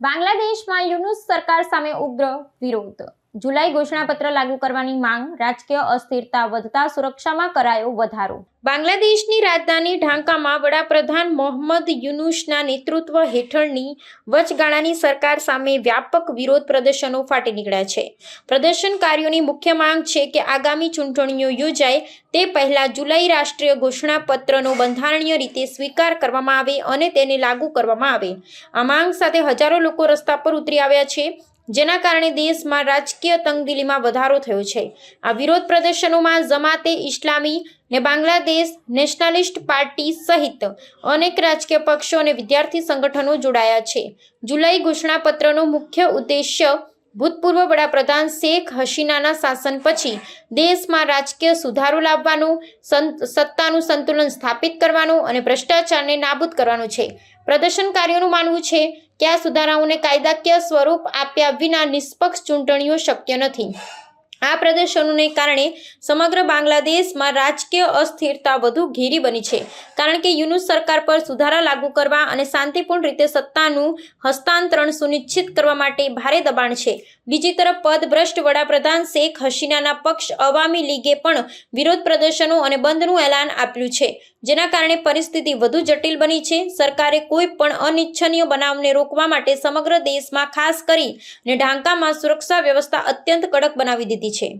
બાંગ્લાદેશમાં યુનુસ સરકાર સામે ઉગ્ર વિરોધ જુલાઈ ઘોષણાપત્ર લાગુ કરવાની માંગ, રાજકીય અસ્થિરતા વધતા સુરક્ષામાં કરાયો વધારો. બાંગ્લાદેશની રાજધાની ઢાંકામાં વડાપ્રધાન મોહમ્મદ યુનુસના નેતૃત્વ હેઠળની વચગાળાની સરકાર સામે વ્યાપક વિરોધ પ્રદર્શનો ફાટી નીકળ્યા છે. પ્રદર્શનકારીઓની મુખ્ય માંગ છે કે આગામી ચૂંટણીઓ યોજાય તે પહેલા જુલાઈ રાષ્ટ્રીય ઘોષણાપત્રનો બંધારણીય રીતે સ્વીકાર કરવામાં આવે અને તેને લાગુ કરવામાં આવે. આ માંગ સાથે હજારો લોકો રસ્તા પર ઉતરી આવ્યા છે. જેના કારણે દેશમાં રાજકીય તંગદિલીમાં વધારો થયો છે. આ વિરોધ પ્રદર્શનોમાં જમાતે ઇસ્લામી ને બાંગ્લાદેશ નેશનલિસ્ટ પાર્ટી સહિત અનેક રાજકીય પક્ષો અને વિદ્યાર્થી સંગઠનો જોડાયા છે. જુલાઈ ઘોષણાપત્રનો મુખ્ય ઉદ્દેશ્ય ભૂતપૂર્વ વડાપ્રધાન શેખ હસીનાના શાસન પછી દેશમાં રાજકીય સુધારો લાવવાનું સત્તાનું સંતુલન સ્થાપિત કરવાનું અને ભ્રષ્ટાચારને નાબૂદ કરવાનું છે. પ્રદર્શનકારીઓનું માનવું છે કે આ સુધારાઓને કાયદાકીય સ્વરૂપ આપ્યા વિના નિષ્પક્ષ ચૂંટણીઓ શક્ય નથી. આ પ્રદર્શનોને કારણે સમગ્ર બાંગ્લાદેશમાં રાજકીય અસ્થિરતા વધુ ઘેરી બની છે. કારણ કે યુનુસ સરકાર પર સુધારા લાગુ કરવા અને શાંતિપૂર્ણ રીતે સત્તાનું હસ્તાંતરણ સુનિશ્ચિત કરવા માટે ભારે દબાણ છે. બીજી તરફ, પદભ્રષ્ટ વડાપ્રધાન શેખ હસીનાના પક્ષ અવામી લીગે પણ વિરોધ પ્રદર્શનો અને બંધનું એલાન આપ્યું છે. જેના કારણે પરિસ્થિતિ વધુ જટિલ બની છે. સરકારે કોઈ પણ અનિચ્છનીય બનાવને રોકવા માટે સમગ્ર દેશમાં ખાસ કરી અને ઢાંકામાં સુરક્ષા વ્યવસ્થા અત્યંત કડક બનાવી દીધી છે.